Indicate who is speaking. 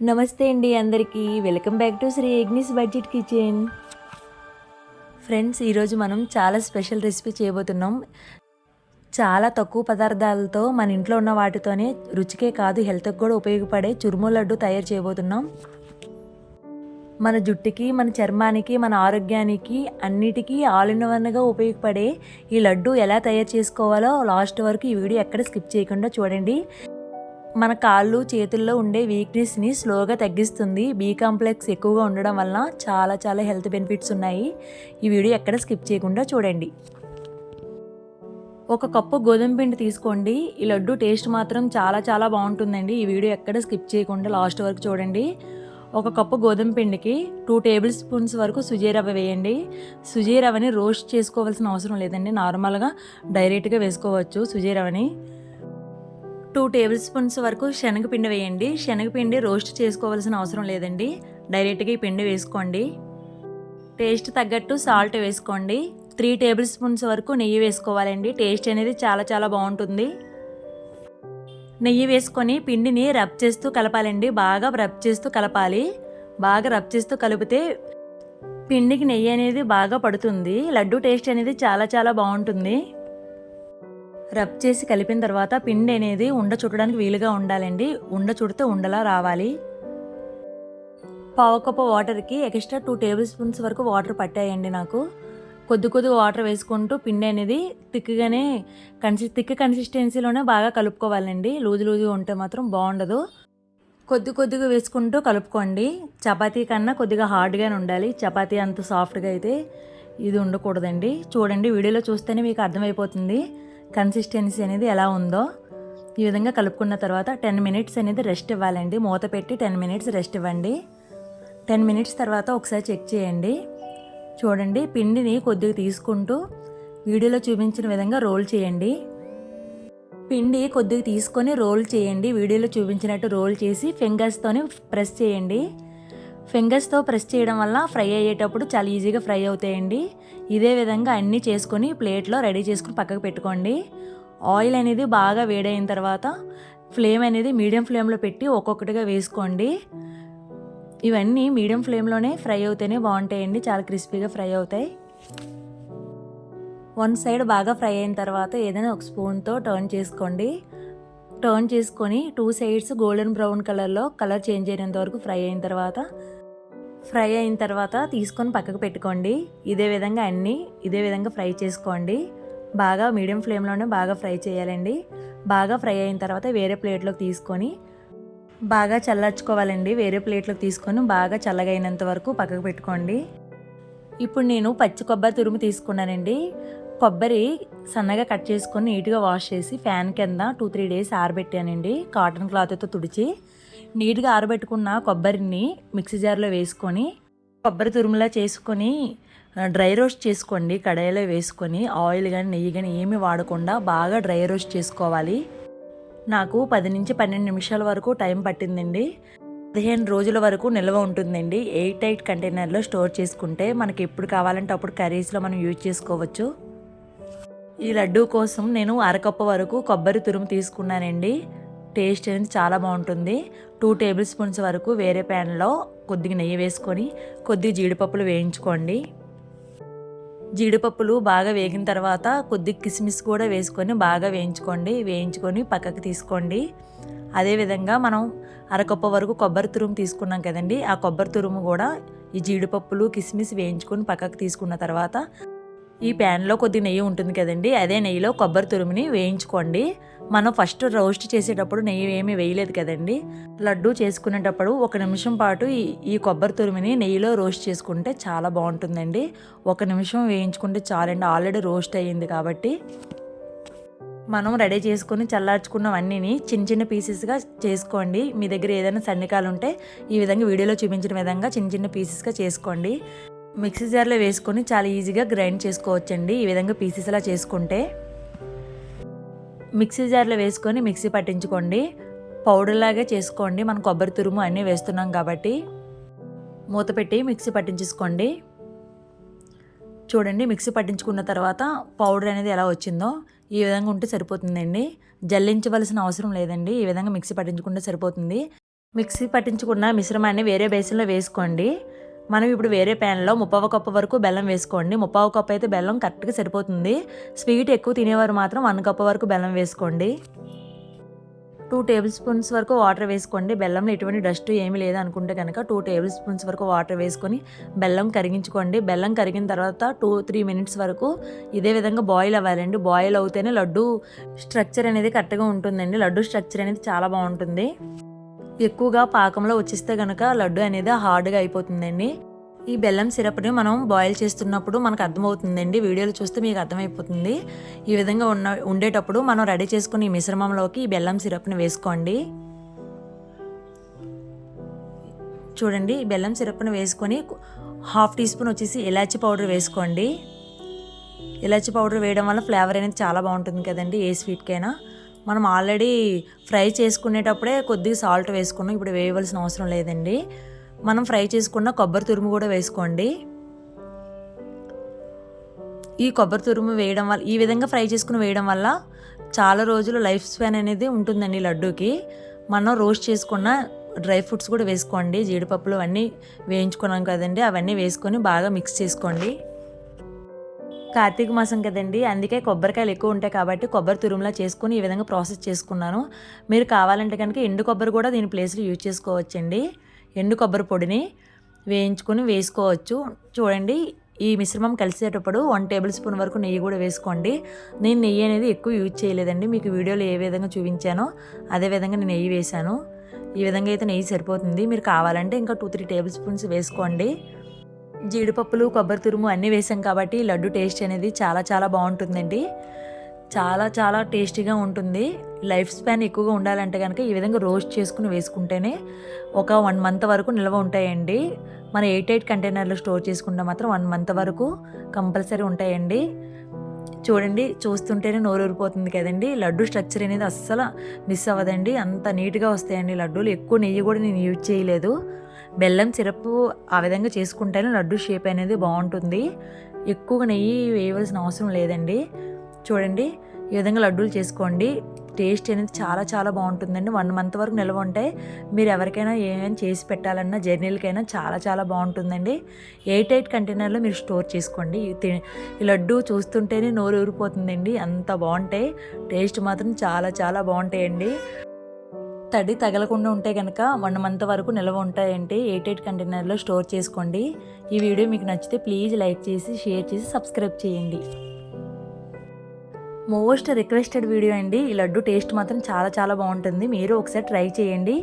Speaker 1: నమస్తే అండి అందరికీ. Welcome back to Sri Agnes budget kitchen. Friends ఈరోజు మనం చాలా స్పెషల్ రెసిపీ చేయబోతున్నాం. చాలా తక్కువ పదార్థాలతో మన ఇంట్లో ఉన్న వాటితోనే రుచికే కాదు హెల్త్కి కూడా ఉపయోగపడే చురుము లడ్డు తయారు చేయబోతున్నాం. మన జుట్టుకి మన చర్మానికి మన ఆరోగ్యానికి అన్నిటికీ ఆల్ ఇన్ వన్గా ఉపయోగపడే ఈ లడ్డు ఎలా తయారు చేసుకోవాలో లాస్ట్ వరకు ఈ వీడియో ఎక్కడ స్కిప్ చేయకుండా చూడండి. మన కాళ్ళు చేతుల్లో ఉండే వీక్నెస్ని స్లోగా తగ్గిస్తుంది. బీ కాంప్లెక్స్ ఎక్కువగా ఉండడం వలన చాలా చాలా హెల్త్ బెనిఫిట్స్ ఉన్నాయి. ఈ వీడియో ఎక్కడ స్కిప్ చేయకుండా చూడండి. ఒక కప్పు గోధుమ పిండి తీసుకోండి. ఈ లడ్డు టేస్ట్ మాత్రం చాలా చాలా బాగుంటుందండి. ఈ వీడియో ఎక్కడ స్కిప్ చేయకుండా లాస్ట్ వరకు చూడండి. ఒక కప్పు గోధుమ పిండికి టూ టేబుల్ స్పూన్స్ వరకు సుజీ రవ్వ వేయండి. సుజీ రవ్వని రోస్ట్ చేసుకోవాల్సిన అవసరం లేదండి. నార్మల్గా డైరెక్ట్గా వేసుకోవచ్చు సుజీ రవ్వని. టూ టేబుల్ స్పూన్స్ వరకు శనగపిండి వేయండి. శనగపిండి రోస్ట్ చేసుకోవాల్సిన అవసరం లేదండి. డైరెక్ట్గా ఈ పిండి వేసుకోండి. టేస్ట్ తగ్గట్టు సాల్ట్ వేసుకోండి. త్రీ టేబుల్ స్పూన్స్ వరకు నెయ్యి వేసుకోవాలండి. టేస్ట్ అనేది చాలా చాలా బాగుంటుంది. నెయ్యి వేసుకొని పిండిని రబ్ చేస్తూ కలపాలండి. బాగా రబ్ చేస్తూ కలపాలి. బాగా రబ్ చేస్తూ కలిపితే పిండికి నెయ్యి అనేది బాగా పడుతుంది. లడ్డు టేస్ట్ అనేది చాలా చాలా బాగుంటుంది. రబ్ చేసి కలిపిన తర్వాత పిండి అనేది ఉండ చుట్టడానికి వీలుగా ఉండాలండి. ఉండ చుడితే ఉండలా రావాలి. పావు కప్పు వాటర్కి ఎక్స్ట్రా టూ టేబుల్ స్పూన్స్ వరకు వాటర్ పట్టాయండి నాకు. కొద్ది కొద్దిగా వాటర్ వేసుకుంటూ పిండి అనేది తిక్కుగానే కన్సి తిక్ కన్సిస్టెన్సీలోనే బాగా కలుపుకోవాలండి. లూజు లూజుగా ఉంటే మాత్రం బాగుండదు. కొద్ది కొద్దిగా వేసుకుంటూ కలుపుకోండి. చపాతీ కన్నా కొద్దిగా హార్డ్గానే ఉండాలి. చపాతీ అంత సాఫ్ట్గా అయితే ఇది ఉండకూడదండి. చూడండి వీడియోలో చూస్తేనే మీకు అర్థమైపోతుంది. కన్సిస్టెన్సీ అనేది ఎలా ఉందో ఈ విధంగా కలుపుకున్న తర్వాత టెన్ మినిట్స్ అనేది రెస్ట్ ఇవ్వాలండి. మూత పెట్టి టెన్ మినిట్స్ రెస్ట్ ఇవ్వండి. టెన్ మినిట్స్ తర్వాత ఒకసారి చెక్ చేయండి. చూడండి పిండిని కొద్దిగా తీసుకుంటూ వీడియోలో చూపించిన విధంగా రోల్ చేయండి. పిండి కొద్దిగా తీసుకొని రోల్ చేయండి. వీడియోలో చూపించినట్టు రోల్ చేసి ఫింగర్స్తోని ప్రెస్ చేయండి. ఫింగర్స్తో ప్రెస్ చేయడం వల్ల ఫ్రై అయ్యేటప్పుడు చాలా ఈజీగా ఫ్రై అవుతాయండి. ఇదే విధంగా అన్నీ చేసుకొని ప్లేట్లో రెడీ చేసుకుని పక్కకు పెట్టుకోండి. ఆయిల్ అనేది బాగా వేడైన తర్వాత ఫ్లేమ్ అనేది మీడియం ఫ్లేమ్లో పెట్టి ఒక్కొక్కటిగా వేసుకోండి. ఇవన్నీ మీడియం ఫ్లేమ్లోనే ఫ్రై అవుతేనే బాగుంటాయండి. చాలా క్రిస్పీగా ఫ్రై అవుతాయి. వన్ సైడ్ బాగా ఫ్రై అయిన తర్వాత ఏదైనా ఒక స్పూన్తో టర్న్ చేసుకోండి. టర్న్ చేసుకొని టూ సైడ్స్ గోల్డెన్ బ్రౌన్ కలర్లో కలర్ చేంజ్ అయినంత వరకు ఫ్రై అయిన తర్వాత ఫ్రై అయిన తర్వాత తీసుకొని పక్కకు పెట్టుకోండి. ఇదే విధంగా అన్నీ ఇదే విధంగా ఫ్రై చేసుకోండి. బాగా మీడియం ఫ్లేమ్లోనే బాగా ఫ్రై చేయాలండి. బాగా ఫ్రై అయిన తర్వాత వేరే ప్లేట్లోకి తీసుకొని బాగా చల్లార్చుకోవాలండి. వేరే ప్లేట్లోకి తీసుకొని బాగా చల్లగైనంత వరకు పక్కకు పెట్టుకోండి. ఇప్పుడు నేను పచ్చి కొబ్బరి తురుము తీసుకున్నానండి. కొబ్బరి సన్నగా కట్ చేసుకొని నీట్గా వాష్ చేసి ఫ్యాన్ కింద టూ త్రీ డేస్ ఆరబెట్టానండి. కాటన్ క్లాత్తో తుడిచి నీట్గా ఆరబెట్టుకున్న కొబ్బరిని మిక్సీ జార్లో వేసుకొని కొబ్బరి తురుములా చేసుకొని డ్రై రోస్ట్ చేసుకోండి. కడాయిలో వేసుకొని ఆయిల్ కానీ నెయ్యి కానీ ఏమి వాడకుండా బాగా డ్రై రోస్ట్ చేసుకోవాలి. నాకు పది నుంచి పన్నెండు నిమిషాల వరకు టైం పట్టిందండి. పదిహేను రోజుల వరకు నిల్వ ఉంటుందండి. ఎయిట్ ఎయిట్ కంటైనర్లో స్టోర్ చేసుకుంటే మనకి ఎప్పుడు కావాలంటే అప్పుడు కర్రీస్లో మనం యూజ్ చేసుకోవచ్చు. ఈ లడ్డూ కోసం నేను అరకప్పు వరకు కొబ్బరి తురుము తీసుకున్నానండి. టేస్ట్ అనేది చాలా బాగుంటుంది. టూ టేబుల్ స్పూన్స్ వరకు వేరే ప్యాన్లో కొద్దిగా నెయ్యి వేసుకొని కొద్దిగా జీడిపప్పులు వేయించుకోండి. జీడిపప్పులు బాగా వేగిన తర్వాత కొద్దిగా కిస్మిస్ కూడా వేసుకొని బాగా వేయించుకోండి. వేయించుకొని పక్కకి తీసుకోండి. అదేవిధంగా మనం అరకప్ప వరకు కొబ్బరి తురుము తీసుకున్నాం కదండి. ఆ కొబ్బరి తురుము కూడా ఈ జీడిపప్పులు కిస్మిస్ వేయించుకొని పక్కకు తీసుకున్న తర్వాత ఈ ప్యాన్లో కొద్ది నెయ్యి ఉంటుంది కదండి అదే నెయ్యిలో కొబ్బరి తురుముని వేయించుకోండి. మనం ఫస్ట్ రోస్ట్ చేసేటప్పుడు నెయ్యి ఏమీ వేయలేదు కదండి. లడ్డు చేసుకునేటప్పుడు ఒక నిమిషం పాటు ఈ ఈ కొబ్బరి తురుమిని నెయ్యిలో రోస్ట్ చేసుకుంటే చాలా బాగుంటుందండి. ఒక నిమిషం వేయించుకుంటే చాలండి ఆల్రెడీ రోస్ట్ అయ్యింది కాబట్టి. మనం రెడీ చేసుకొని చల్లార్చుకున్నవన్నీని చిన్న చిన్న పీసెస్గా చేసుకోండి. మీ దగ్గర ఏదైనా సన్నికాలు ఉంటే ఈ విధంగా వీడియోలో చూపించిన విధంగా చిన్న చిన్న పీసెస్గా చేసుకోండి. మిక్సీ జార్లో వేసుకొని చాలా ఈజీగా గ్రైండ్ చేసుకోవచ్చండి. ఈ విధంగా పీసెస్లా చేసుకుంటే. మిక్సీ జార్లో వేసుకొని మిక్సీ పట్టించుకోండి. పౌడర్ లాగే చేసుకోండి. మనం కొబ్బరి తురుము అన్నీ వేస్తున్నాం కాబట్టి. మూత పెట్టి మిక్సీ పట్టించేసుకోండి. చూడండి మిక్సీ పట్టించుకున్న తర్వాత పౌడర్ అనేది ఎలా వచ్చిందో ఈ విధంగా ఉంటే సరిపోతుందండి. జల్లించవలసిన అవసరం లేదండి. ఈ విధంగా మిక్సీ పట్టించుకుంటే సరిపోతుంది. మిక్సీ పట్టించుకున్న మిశ్రమాన్ని వేరే బేసిన్లో వేసుకోండి. మనం ఇప్పుడు వేరే ప్యాన్లో ముప్పావు కప్పు వరకు బెల్లం వేసుకోండి. ముప్పావు కప్పు అయితే బెల్లం కరెక్ట్గా సరిపోతుంది. స్వీట్ ఎక్కువ తినేవారు మాత్రం వన్ కప్పు వరకు బెల్లం వేసుకోండి. టూ టేబుల్ స్పూన్స్ వరకు వాటర్ వేసుకోండి. బెల్లంలో ఎటువంటి డస్ట్ ఏమీ లేదు అనుకుంటే కనుక టూ టేబుల్ స్పూన్స్ వరకు వాటర్ వేసుకొని బెల్లం కరిగించుకోండి. బెల్లం కరిగిన తర్వాత టూ త్రీ మినిట్స్ వరకు ఇదే విధంగా బాయిల్ అవ్వాలండి. బాయిల్ అవుతేనే లడ్డు స్ట్రక్చర్ అనేది కరెక్ట్గా ఉంటుందండి. లడ్డు స్ట్రక్చర్ అనేది చాలా బాగుంటుంది. ఎక్కువగా పాకంలో వచ్చిస్తే కనుక లడ్డు అనేది హార్డ్గా అయిపోతుందండి. ఈ బెల్లం సిరప్ని మనం బాయిల్ చేస్తున్నప్పుడు మనకు అర్థమవుతుందండి. వీడియోలు చూస్తే మీకు అర్థమైపోతుంది. ఈ విధంగా ఉన్న ఉండేటప్పుడు మనం రెడీ చేసుకుని ఈ మిశ్రమంలోకి ఈ బెల్లం సిరప్ని వేసుకోండి. చూడండి ఈ బెల్లం సిరప్ని వేసుకొని హాఫ్ టీ స్పూన్ వచ్చేసి ఇలాచీ పౌడర్ వేసుకోండి. ఇలాచీ పౌడర్ వేయడం వల్ల ఫ్లేవర్ అనేది చాలా బాగుంటుంది కదండి ఏ స్వీట్కైనా. మనం ఆల్రెడీ ఫ్రై చేసుకునేటప్పుడే కొద్దిగా సాల్ట్ వేసుకున్నాం. ఇప్పుడు వేయవలసిన అవసరం లేదండి. మనం ఫ్రై చేసుకున్న కొబ్బరి తురుము కూడా వేసుకోండి. ఈ కొబ్బరి తురుము వేయడం వల్ల ఈ విధంగా ఫ్రై చేసుకుని వేయడం వల్ల చాలా రోజులు లైఫ్ స్పాన్ అనేది ఉంటుందండి లడ్డూకి. మనం రోస్ట్ చేసుకున్న డ్రై ఫ్రూట్స్ కూడా వేసుకోండి. జీడిపప్పులు అవన్నీ వేయించుకున్నాం కదండి అవన్నీ వేసుకొని బాగా మిక్స్ చేసుకోండి. కార్తీక మాసం కదండి అందుకే కొబ్బరికాయలు ఎక్కువ ఉంటాయి కాబట్టి కొబ్బరి తురుములా చేసుకుని ఈ విధంగా ప్రాసెస్ చేసుకున్నాను. మీరు కావాలంటే కనుక ఎండు కొబ్బరి కూడా దీని ప్లేస్లో యూజ్ చేసుకోవచ్చండి. ఎండు కొబ్బరి పొడిని వేయించుకొని వేసుకోవచ్చు. చూడండి ఈ మిశ్రమం కలిసేటప్పుడు వన్ టేబుల్ స్పూన్ వరకు నెయ్యి కూడా వేసుకోండి. నేను నెయ్యి అనేది ఎక్కువ యూజ్ చేయలేదండి మీకు వీడియోలో ఏ విధంగా చూపించానో అదే విధంగా నేను నెయ్యి వేశాను. ఈ విధంగా అయితే నెయ్యి సరిపోతుంది. మీరు కావాలంటే ఇంకా టూ త్రీ టేబుల్ స్పూన్స్ వేసుకోండి. జీడిపప్పులు కొబ్బరి తురుము అన్నీ వేసాం కాబట్టి లడ్డు టేస్ట్ అనేది చాలా చాలా బాగుంటుందండి. చాలా చాలా టేస్టీగా ఉంటుంది. లైఫ్ స్పాన్ ఎక్కువగా ఉండాలంటే కనుక ఈ విధంగా రోస్ట్ చేసుకుని వేసుకుంటేనే ఒక వన్ మంత్ వరకు నిల్వ ఉంటాయండి. మన ఎయిట్ ఎయిట్ కంటైనర్లో స్టోర్ చేసుకుంటే మాత్రం వన్ మంత్ వరకు కంపల్సరీ ఉంటాయండి. చూడండి చూస్తుంటేనే నోరూరిపోతుంది కదండి. లడ్డు స్ట్రక్చర్ అనేది అస్సలు మిస్ అవ్వదండి. అంత నీట్గా వస్తాయండి లడ్డూలు. ఎక్కువ నెయ్యి కూడా నేను యూజ్ చేయలేదు. బెల్లం సిరప్ ఆ విధంగా చేసుకుంటేనే లడ్డు షేప్ అనేది బాగుంటుంది. ఎక్కువగా నెయ్యి వేయవలసిన అవసరం లేదండి. చూడండి ఈ విధంగా లడ్డూలు చేసుకోండి. టేస్ట్ అనేది చాలా చాలా బాగుంటుందండి. వన్ మంత్ వరకు నిల్వ ఉంటాయి మీరు ఎవరికైనా ఏమైనా చేసి పెట్టాలన్నా జర్నీలకైనా చాలా చాలా బాగుంటుందండి. ఎయిట్ ఎయిట్ కంటైనర్లో మీరు స్టోర్ చేసుకోండి. ఈ ఈ లడ్డు చూస్తుంటేనే నోరు ఊరిపోతుందండి. అంత బాగుంటాయి. టేస్ట్ మాత్రం చాలా చాలా బాగుంటాయండి. తడి తగలకుండా ఉంటే కనుక వన్ మంత్ వరకు నిల్వ ఉంటాయంటే ఎయిట్ ఎయిట్ కంటైనర్లో స్టోర్ చేసుకోండి. ఈ వీడియో మీకు నచ్చితే ప్లీజ్ లైక్ చేసి షేర్ చేసి సబ్స్క్రైబ్ చేయండి. మోస్ట్ రిక్వెస్టెడ్ వీడియో అండి. ఈ లడ్డు టేస్ట్ మాత్రం చాలా చాలా బాగుంటుంది. మీరు ఒకసారి ట్రై చేయండి.